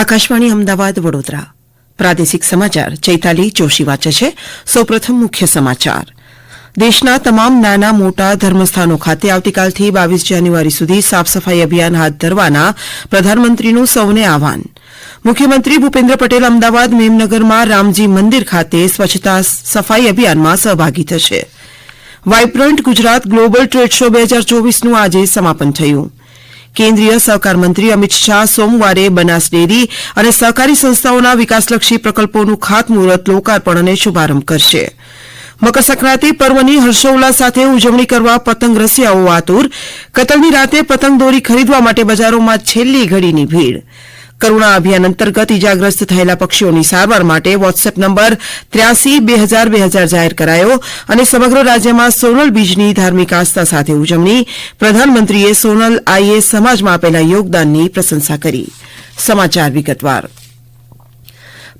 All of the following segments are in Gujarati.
આકાશવાણી અમદાવાદ વડોદરા. પ્રાદેશિક સમાચાર ચૈતાલી જોશી વાંચે છે. સૌપ્રથમ મુખ્ય સમાચાર. દેશના તમામ નાના મોટા ધર્મસ્થાનો ખાતે આવતીકાલથી બાવીસ જાન્યુઆરી સુધી સાફ સફાઈ અભિયાન હાથ ધરવાના પ્રધાનમંત્રીનું સૌને આહવાન. મુખ્યમંત્રી ભૂપેન્દ્ર પટેલ અમદાવાદ મેમનગરમાં રામજી મંદિર ખાતે સ્વચ્છતા સફાઈ અભિયાનમાં સહભાગી થશે. Vibrant Gujarat global trade show બે હજાર ચોવીસનું આજે સમાપન થયું. કેન્દ્રીય સહકાર મંત્રી અમિત શાહ સોમવારે બનાસ ડેરી અને સહકારી સંસ્થાઓના વિકાસલક્ષી પ્રકલ્પોનું ખાતમુહૂર્ત, લોકાર્પણ અને શુભારંભ કરશે. મકર સંક્રાંતિ પર્વની હર્ષોલ્લાસ સાથે ઉજવણી કરવા પતંગ રસિયાઓ આતુર. કતલની રાતે પતંગ દોરી ખરીદવા માટે બજારોમાં છેલ્લી ઘડીની ભીડ. કરુણા અભિયાન અંતર્ગત ઇજાગ્રસ્ત થયેલા પક્ષીઓની સારવાર માટે વોટ્સએપ નંબર ત્ર્યાસી, બે હજાર બે હજાર જાહેર કરાયો અને સમગ્ર રાજ્યમાં સોનલ બીજની ધાર્મિક આસ્થા સાથે ઉજવણી. પ્રધાનમંત્રીએ સોનલ આઈએ સમાજમાં આપેલા યોગદાનની પ્રશંસા કરી. સમાચાર વિગતવાર.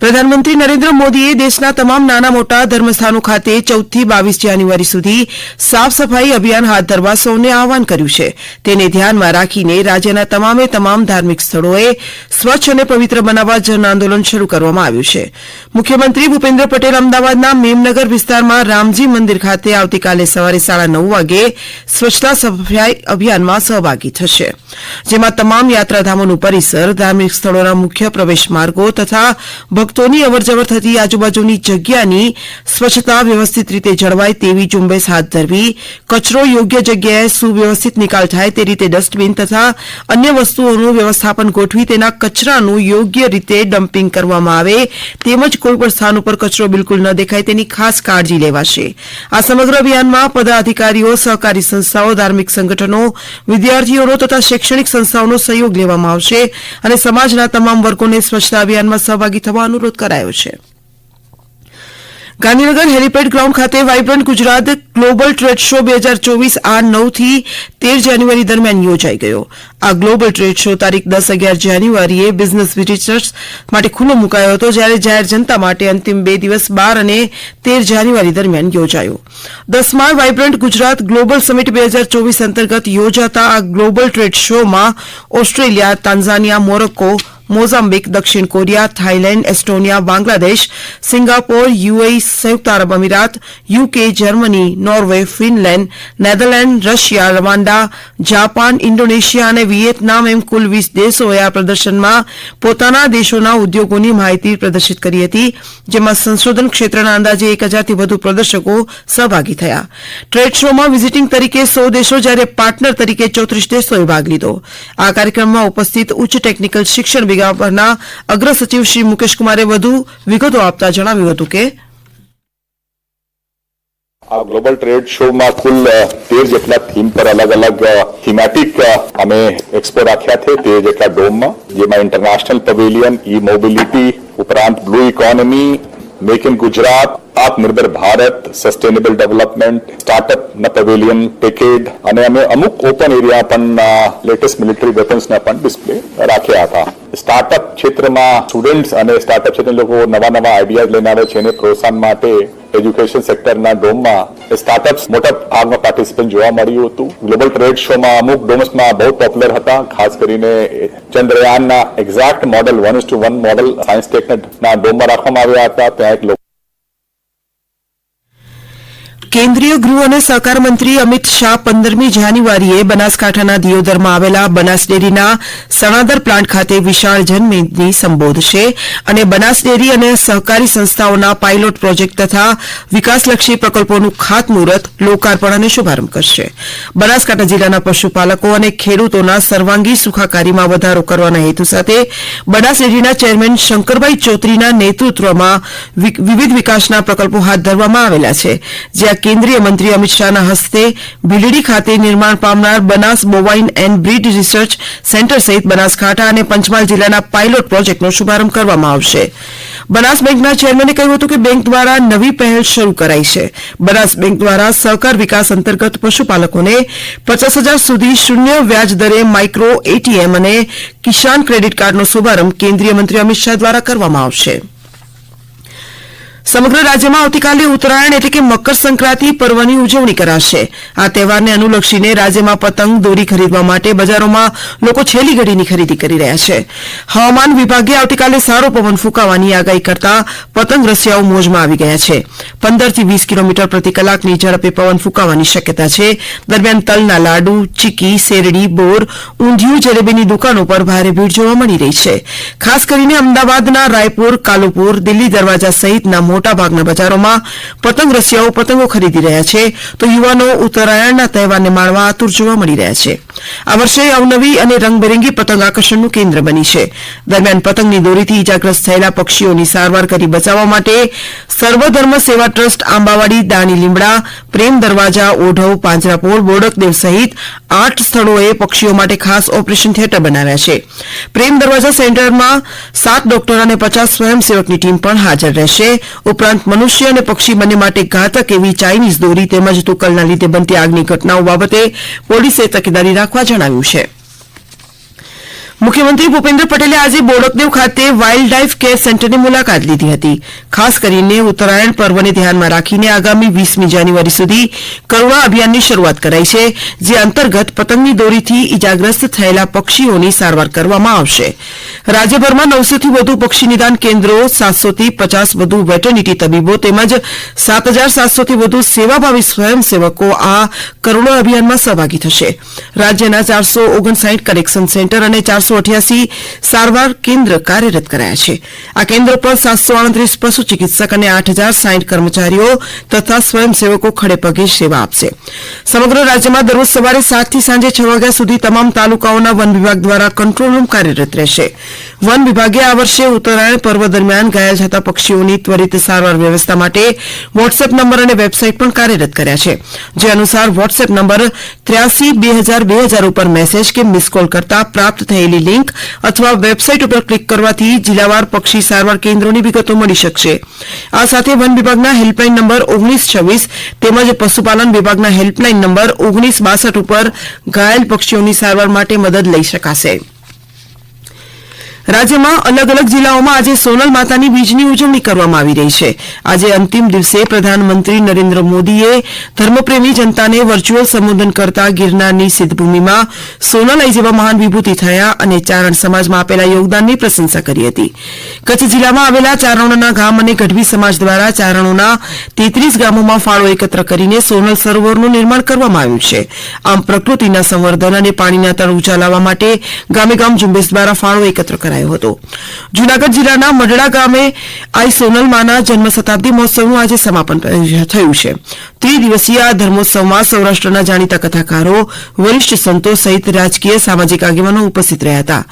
પ્રધાનમંત્રી નરેન્દ્ર મોદીએ દેશના તમામ નાના મોટા ધર્મસ્થાનો ખાતે ચૌદથી બાવીસ જાન્યુઆરી સુધી સાફ સફાઈ અભિયાન હાથ ધરવા સૌને આહવાન કર્યું છે. તેને ધ્યાનમાં રાખીને રાજ્યના તમામે તમામ ધાર્મિક સ્થળોએ સ્વચ્છ અને પવિત્ર બનાવવા જન આંદોલન શરૂ કરવામાં આવ્યું છે. મુખ્યમંત્રી ભૂપેન્દ્ર પટેલ અમદાવાદના મેમનગર વિસ્તારમાં રામજી મંદિર ખાતે આવતીકાલે સવારે સાડા નવ વાગે સ્વચ્છતા સફાઈ અભિયાનમાં સહભાગી થશે. જેમાં તમામ યાત્રાધામોનું પરિસર ધાર્મિક સ્થળોના મુખ્ય પ્રવેશ માર્ગો તથા ભક્તોની અવરજવર થતી આજુબાજુની જગ્યાની સ્વચ્છતા વ્યવસ્થિત રીતે જળવાય તેવી ઝુંબેશ હાથ ધરવી, કચરો યોગ્ય જગ્યાએ સુવ્યવસ્થિત નિકાલ થાય તે રીતે ડસ્ટબિન તથા અન્ય વસ્તુઓનું વ્યવસ્થાપન ગોઠવી તેના કચરાનું યોગ્ય રીતે ડમ્પિંગ કરવામાં આવે તેમજ કોઈપણ સ્થાન ઉપર કચરો બિલકુલ ન દેખાય તેની ખાસ કાળજી લેવાશે. આ સમગ્ર અભિયાનમાં પદાધિકારીઓ, સહકારી સંસ્થાઓ, ધાર્મિક સંગઠનો, વિદ્યાર્થીઓનો તથા શૈક્ષણિક સંસ્થાઓનો સહયોગ લેવામાં આવશે અને સમાજના તમામ વર્ગોને સ્વચ્છતા અભિયાનમાં સહભાગી થવા અનુરોધ કરાયો છે. ગાંધીનગર હેલીપેડ ગ્રાઉન્ડ ખાતે vibrant Gujarat global trade show બે હજાર ચોવીસ આ નવથી તેર જાન્યુઆરી દરમિયાન યોજાઈ ગયો. આ ગ્લોબલ ટ્રેડ શો તારીખ દસ અગિયાર જાન્યુઆરીએ બિઝનેસ વિઝિટર્સ માટે ખુલ્લો મુકાયો હતો, જ્યારે જાહેર જનતા માટે અંતિમ બે દિવસ બાર અને તેર જાન્યુઆરી દરમિયાન યોજાયો. દસમા વાઇબ્રન્ટ ગુજરાત ગ્લોબલ સમિટ બે હજાર ચોવીસ અંતર્ગત યોજાતા આ ગ્લોબલ ટ્રેડ શોમાં ઓસ્ટ્રેલિયા તાન્ઝાનિયા મોરોક્કો મોઝામ્બિક દક્ષિણ Korea, Thailand, Estonia, Bangladesh, Singapore, UAE, સંયુક્ત આરબ અમીરાત, UK, Germany, Norway, Finland, Netherland, Russia Rwanda Japan, Indonesia અને વિયેતનામ એમ કુલ વીસ દેશોએ આ પ્રદર્શનમાં પોતાના દેશોના ઉદ્યોગોની માહિતી પ્રદર્શિત કરી હતી, જેમાં સંશોધન ક્ષેત્રના અંદાજે એક હજારથી વધુ પ્રદર્શકો સહભાગી થયા. ટ્રેડ શોમાં વિઝિટિંગ તરીકે સો દેશો જ્યારે પાર્ટનર તરીકે ચોત્રીસ દેશોએ ભાગ લીધો. આ કાર્યક્રમમાં ઉપસ્થિત ઉચ્ચ ટેકનિકલ શિક્ષણ વિભાગના અગ્ર સચિવ શ્રી મુકેશકુમારે વધુ વિગતો આપતા જણાવ્યું હતું કે આ ગ્લોબલ ટ્રેડ શોમાં કુલ અ, તેર જેટલા થીમ પર અલગ અલગ થીમેટિક અમે એક્સપો રાખ્યા છે તેર જેટલા ડોમમાં જેમાં ઇન્ટરનેશનલ પવેલિયન ઈ મોબિલિટી ઉપરાંત blue economy make in Gujarat આત્મનિર્ભર ભારત સસ્ટેનેબલ ડેવલપમેન્ટ સ્ટાર્ટઅપ ના પવેલિયન ટેકેડ અને અમે અમુક ઓપન એરિયા પણ લેટેસ્ટ મિલિટરી વેપન્સના પણ ડિસ્પ્લે રાખ્યા હતા. સ્ટાર્ટઅપ ક્ષેત્રમાં સ્ટુડન્ટ્સ અને સ્ટાર્ટઅપ ક્ષેત્રના લોકો નવા નવા આઈડિયાઝ લઈને આવે છે એને પ્રોત્સાહન માટે એજ્યુકેશન સેક્ટરના ડોમમાં સ્ટાર્ટઅપ્સ મોટા ભાગમાં પાર્ટિસિપન્ટ જોવા મળ્યું હતું. ગ્લોબલ ટ્રેડ શોમાં અમુક ડોમ્સમાં બહુ પોપ્યુલર હતા, ખાસ કરીને ચંદ્રયાનના exact model one two one model science ટેકના ડોમમાં રાખવામાં આવ્યા હતા. ત્યાં એક કેન્દ્રીય ગૃહ અને સહકાર મંત્રી અમિત શાહ પંદરમી જાન્યુઆરીએ બનાસકાંઠાના દિયોદરમાં આવેલા બનાસ ડેરીના સણાદર પ્લાન્ટ ખાતે વિશાળ જનમેદની સંબોધશે અને બનાસ ડેરી અને સહકારી સંસ્થાઓના પાયલોટ પ્રોજેક્ટ તથા વિકાસલક્ષી પ્રકલ્પોનું ખાતમુહૂર્ત, લોકાર્પણ અને શુભારંભ કરશે. બનાસકાંઠા જિલ્લાના પશુપાલકો અને ખેડૂતોના સર્વાંગી સુખાકારીમાં વધારો કરવાના હેતુ સાથે બનાસ ડેરીના ચેરમેન શંકરભાઈ ચૌધરીના નેતૃત્વમાં વિવિધ વિકાસના પ્રકલ્પો હાથ ધરવામાં આવેલા છે, જ્યાં કેન્દ્રીય મંત્રી અમિત શાહના હસ્તે ભીલડી ખાતે નિર્માણ પામનાર Banas bovine and breed research centre સહિત બનાસકાંઠા અને પંચમહાલ જિલ્લાના પાયલોટ પ્રોજેક્ટનો શુભારંભ કરવામાં આવશે. બનાસ બેંકના ચેરમેને કહ્યું હતું કે બેંક દ્વારા નવી પહેલ શરૂ કરાઈ છે. બનાસ બેંક દ્વારા સહકાર વિકાસ અંતર્ગત પશુપાલકોને પચાસ હજાર સુધી શૂન્ય વ્યાજ દરે માઇક્રો એટીએમ અને કિસાન ક્રેડિટ કાર્ડનો શુભારંભ કેન્દ્રીય મંત્રી અમિત શાહ દ્વારા કરવામાં આવશે. સમગ્ર રાજ્યમાં આવતીકાલે ઉત્તરાયણ એટલે કે મકર સંક્રાંતિ પર્વની ઉજવણી કરાશે. આ તહેવારને અનુલક્ષીને રાજ્યમાં પતંગ દોરી ખરીદવા માટે બજારોમાં લોકો છેલ્લી ઘડીની ખરીદી કરી રહ્યા છે. હવામાન વિભાગે આવતીકાલે સારો પવન ફૂંકાવાની આગાહી કરતા પતંગ રસિયાઓ મોજમાં આવી ગયા છે. પંદરથી વીસ કિલોમીટર પ્રતિ કલાકની ઝડપે પવન ફૂંકાવાની શક્યતા છે. દરમિયાન તલના લાડુ, ચીકી, શેરડી, બોર, ઊંધિયું, જલેબીની દુકાનો પર ભારે ભીડ જોવા મળી રહી છે. ખાસ કરીને અમદાવાદના રાયપુર, કાલુપુર, દિલ્હી દરવાજા સહિતના મોટાભાગના બજારોમાં પતંગ રસિયાઓ પતંગો ખરીદી રહ્યા છે. તો યુવાનો ઉત્તરાયણના તહેવારને માણવા આતુર જોવા મળી રહ્યા છે. આ વર્ષે અવનવી અને રંગબેરંગી પતંગ આકર્ષણનું કેન્દ્ર બની છે. દરમિયાન પતંગની દોરીથી ઇજાગ્રસ્ત થયેલા પક્ષીઓની સારવાર કરી બચાવવા માટે સર્વધર્મ સેવા ટ્રસ્ટ આંબાવાડી દાણી લીમડા, પ્રેમ દરવાજા, ઓઢવ પાંજરાપોળ બોડકદેવ સહિત આઠ સ્થળોએ પક્ષીઓ માટે ખાસ ઓપરેશન થિયેટર બનાવ્યા છે. પ્રેમ દરવાજા સેન્ટરમાં સાત ડોક્ટર અને પચાસ સ્વયંસેવકની ટીમ પણ હાજર રહેશે. ઉપરાંત મનુષ્ય અને પક્ષી બંને માટે ઘાતક એવી ચાઇનીઝ દોરી તેમજ તુકલના લીધે બનતી આગની ઘટનાઓ બાબતે પોલીસે તકેદારી રાખવા જણાવ્યું છે. મુખ્યમંત્રી ભૂપેન્દ્ર પટેલે આજે બોડકદેવ ખાતે વાઇલ્ડ લાઇફ કેર સેન્ટરની મુલાકાત લીધી હતી. ખાસ કરીને ઉત્તરાયણ પર્વને ધ્યાનમાં રાખીને આગામી વીસમી જાન્યુઆરી સુધી કરુણા અભિયાનની શરૂઆત કરાઈ છે, જે અંતર્ગત પતંગની દોરીથી ઇજાગ્રસ્ત થયેલા પક્ષીઓની સારવાર કરવામાં આવશે. રાજ્યભરમાં નવસોથી વધુ પક્ષી નિદાન કેન્દ્રો, સાતસોથી પચાસ વધુ વેટરનિટી તબીબો તેમજ સાત હજાર સાતસોથી વધુ સેવાભાવી સ્વયંસેવકો આ કરુણા અભિયાનમાં સહભાગી થશે. રાજ્યના ચારસો ઓગણસાઠ કલેક્શન સેન્ટર અને ચારસો અઠ્યાસી સારવાર કેન્દ્ર કાર્યરત કરાયા છે. આ કેન્દ્ર પર સાતસો આડત્રીસ પશુ ચિકિત્સક અને આઠ હજાર સાઠ કર્મચારીઓ તથા સ્વયંસેવકો ખડે પગે સેવા આપશે. સમગ્ર રાજ્યમાં દરરોજ સવારે સાતથી સાંજે છ વાગ્યા સુધી તમામ તાલુકાઓના વન વિભાગ દ્વારા કંટ્રોલ રૂમ કાર્યરત રહેશે. વન વિભાગે આ વર્ષે ઉત્તરાયણ પર્વ દરમિયાન ઘાયલ થતા પક્ષીઓની ત્વરિત સારવાર વ્યવસ્થા માટે વોટ્સએપ નંબર અને વેબસાઇટ પણ કાર્યરત કર્યા છે. જે અનુસાર વોટ્સએપ નંબર ત્ર્યાસી બે હજાર બે હજાર ઉપર મેસેજ કે મિસ કોલ કરતા પ્રાપ્ત થયેલી લિંક અથવા વેબસાઇટ ઉપર ક્લિક કરવાથી જિલ્લાવાર પક્ષી સારવાર કેન્દ્રોની વિગતો મળી શકશે આ સાથે વન વિભાગના હેલ્પલાઇન નંબર ઓગણીસ છવ્વીસ તેમજ પશુપાલન વિભાગના હેલ્પલાઇન નંબર ઓગણીસ બાસઠ ઉપર ઘાયલ પક્ષીઓની સારવાર માટે મદદ લઈ શકાશે રાજ્યમાં અલગ અલગ જિલ્લાઓમાં આજે સોનલ માતાની બીજની ઉજવણી કરવામાં આવી રહી છે. આજે અંતિમ દિવસે પ્રધાનમંત્રી નરેન્દ્ર મોદીએ ધર્મપ્રેમી જનતાને વર્ચ્યુઅલ સંબોધન કરતા ગિરનારની સિદ્ધભૂમિમાં સોનલાઈ જેવા મહાન વિભૂતિ થયા અને ચારણ સમાજમાં આપેલા યોગદાનની પ્રશંસા કરી હતી. કચ્છ જિલ્લામાં આવેલા ચારણોના ગામ અને ગઢવી સમાજ દ્વારા ચારણોના તેત્રીસ ગામોમાં ફાળો એકત્ર કરીને સોનલ સરોવરનું નિર્માણ કરવામાં આવ્યું છે. આમ પ્રકૃતિના સંવર્ધન અને પાણીના તળ ઉજાલાવવા લાવવા માટે ગામે ગામ ઝુંબેશ દ્વારા ફાળો એકત્ર કરાયો હતો. જૂનાગઢ જિલ્લાના મડડા ગામે આઈ સોનલમાના જન્મ શતાબ્દી મહોત્સવનું આજે સમાપન થયું છે. ત્રિદિવસીય આ ધર્મોત્સવમાં સૌરાષ્ટ્રના જાણીતા કથાકારો, વરિષ્ઠ સંતો સહિત રાજકીય સામાજિક આગેવાનો ઉપસ્થિત રહ્યા હતા.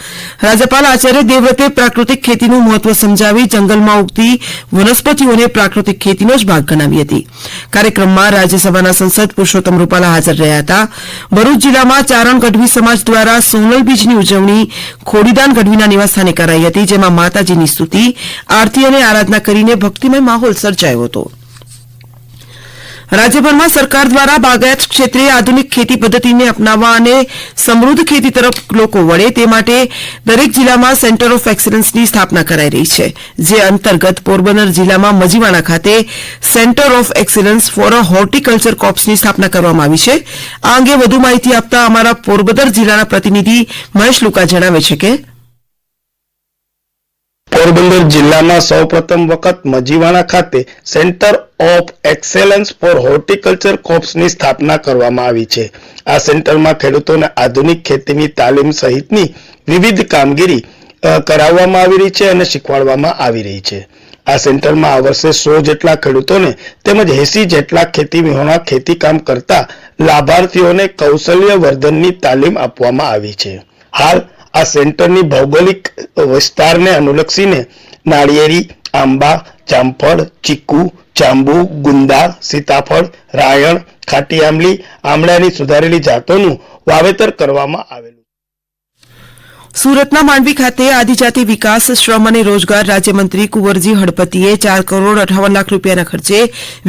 રાજ્યપાલ આચાર્ય દેવવ્રતે પ્રાકૃતિક ખેતીનું મહત્વ સમજાવી જંગલમાં ઉગતી વનસ્પતિઓને પ્રાકૃતિક ખેતીનો જ ભાગ ગણાવી હતી. કાર્યક્રમમાં રાજ્યસભાના સંસદ પુરુષોત્તમ રૂપાલા હાજર રહ્યા હતા. ભરૂચ જિલ્લામાં ચારણ ગઢવી સમાજ દ્વારા સોનલ બીજની ઉજવણી, ખોડીદાન ગઢવીના નિવાસસ્થાને કરાઈ હતી, જેમાં માતાજીની સ્તુતિ, આરતી અને આરાધના કરીને ભક્તિમય માહોલ સર્જાયો હતો. રાજ્યભરમાં સરકાર દ્વારા બાગાયત ક્ષેત્રે આધુનિક ખેતી પદ્ધતિને અપનાવવા અને સમૃદ્ધ ખેતી તરફ લોકો વળે તે માટે દરેક જિલ્લામાં સેન્ટર ઓફ એક્સલન્સની સ્થાપના કરાઈ રહી છે, જે અંતર્ગત પોરબંદર જિલ્લામાં મજીવાણા ખાતે centre of excellence for a horticulture કોર્પ્સની સ્થાપના કરવામાં આવી છે. આ અંગે વધુ માહિતી આપતા અમારા પોરબંદર જિલ્લાના પ્રતિનિધિ મહેશ લુકા જણાવે છે કે પોરબંદર જિલ્લામાં સૌપ્રથમ વખત મજીવાણા ખાતે centre of excellence for horticulture કોપ્સની સ્થાપના કરવામાં આવી છે. આ સેન્ટરમાં ખેડૂતોને આધુનિક ખેતીની તાલીમ સહિતની વિવિધ કામગીરી કરાવવામાં આવી રહી છે અને શીખવાડવામાં આવી રહી છે. આ સેન્ટરમાં આ વર્ષે સો જેટલા ખેડૂતોને તેમજ એસી જેટલા ખેતી વિહોણા ખેતી કામ કરતા લાભાર્થીઓને કૌશલ્ય વર્ધનની તાલીમ આપવામાં આવી છે. હાલ આ સેન્ટરની ભૌગોલિક વિસ્તારને અનુલક્ષીને નાળિયેરી, આંબા, જામફળ, ચીકુ, જાંબુ, ગુંદા, સીતાફળ, રાયણ, ખાટી આમલી આમળાની સુધારેલી જાતોનું વાવેતર કરવામાં આવેલું સુરતના માંડવી ખાતે આદિજાતિ વિકાસ, શ્રમ અને રોજગાર રાજ્યમંત્રી કુંવરજી હળપતિએ ચાર કરોડ અઠાવન લાખ રૂપિયાના ખર્ચે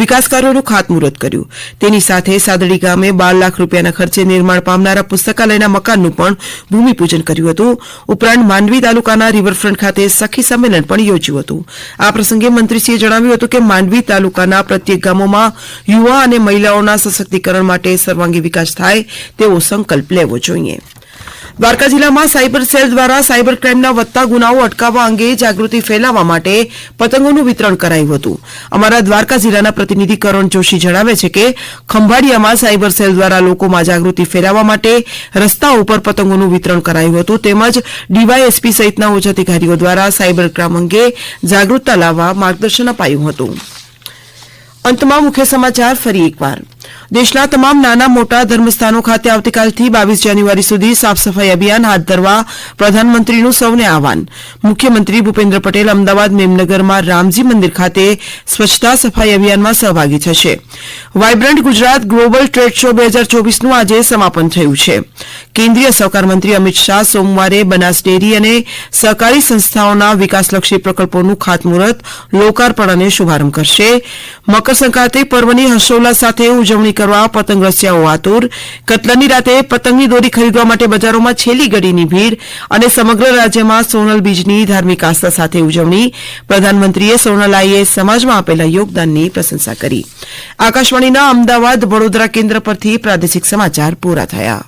વિકાસ કાર્યોનું ખાતમુહૂર્ત કર્યું. તેની સાથે સાદડી ગામે બાર લાખ રૂપિયાના ખર્ચે નિર્માણ પામનારા પુસ્તકાલયના મકાનનું પણ ભૂમિપૂજન કર્યું હતું. ઉપરાંત માંડવી તાલુકાના રિવરફ્રન્ટ ખાતે સખી સંમેલન પણ યોજ્યું હતું. આ પ્રસંગે મંત્રીશ્રીએ જણાવ્યું હતું કે માંડવી તાલુકાના પ્રત્યેક ગામોમાં યુવા અને મહિલાઓના સશક્તિકરણ માટે સર્વાંગી વિકાસ થાય તેવો સંકલ્પ લેવો જોઈએ. દ્વારકા જિલ્લામાં સાયબર સેલ દ્વારા સાયબર ક્રાઇમના વધતા ગુનાઓ અટકાવવા અંગે જાગૃતિ ફેલાવવા માટે પતંગોનું વિતરણ કરાયું હતું. અમારા દ્વારકા જિલ્લાના પ્રતિનિધિ કરણ જોશી જણાવે છે કે ખંભાળિયામાં સાયબર સેલ દ્વારા લોકોમાં જાગૃતિ ફેલાવવા માટે રસ્તા ઉપર પતંગોનું વિતરણ કરાયું હતું. તેમજ ડીવાયએસપી સહિતના ઉચ્ચ અધિકારીઓ દ્વારા સાયબર ક્રાઇમ અંગે જાગૃતતા લાવવા માર્ગદર્શન અપાયું હતું. અંતમાં મુખ્ય સમાચાર ફરી એકવાર. દેશના તમામ નાના મોટા ધર્મસ્થાનો ખાતે આવતીકાલથી બાવીસ જાન્યુઆરી સુધી સાફ સફાઈ અભિયાન હાથ ધરવા પ્રધાનમંત્રીનું સૌને આહવાન. મુખ્યમંત્રી ભૂપેન્દ્ર પટેલ અમદાવાદ મેમનગરમાં રામજી મંદિર ખાતે સ્વચ્છતા સફાઈ અભિયાનમાં સહભાગી થશે. Vibrant Gujarat global trade show બે હજાર ચોવીસનું આજે સમાપન થયું છે. કેન્દ્રીય સહકાર મંત્રી અમિત શાહ સોમવારે બનાસ ડેરી અને સહકારી સંસ્થાઓના વિકાસલક્ષી પ્રકલ્પોનું ખાતમુહૂર્ત, લોકાર્પણ અને શુભારંભ કરશે. મકર સંક્રાંતિ પર્વની હર્ષોલ્લાસ સાથે ઉજવણી કરવા પતંગ રસિયાઓ આતુર કતલની રાતે પતંગની દોરી ખરીદવા માટે બજારોમાં છેલ્લી ઘડીની ભીડ અને સમગ્ર રાજ્યમાં સોનલ બીજની ધાર્મિક આસ્થા સાથે ઉજવણી, પ્રધાનમંત્રીએ સોનલાઈએ સમાજમાં આપેલા યોગદાનની પ્રશંસા કરી. આકાશવાણીના અમદાવાદ વડોદરા કેન્દ્ર પરથી પ્રાદેશિક સમાચાર પૂરા થયા.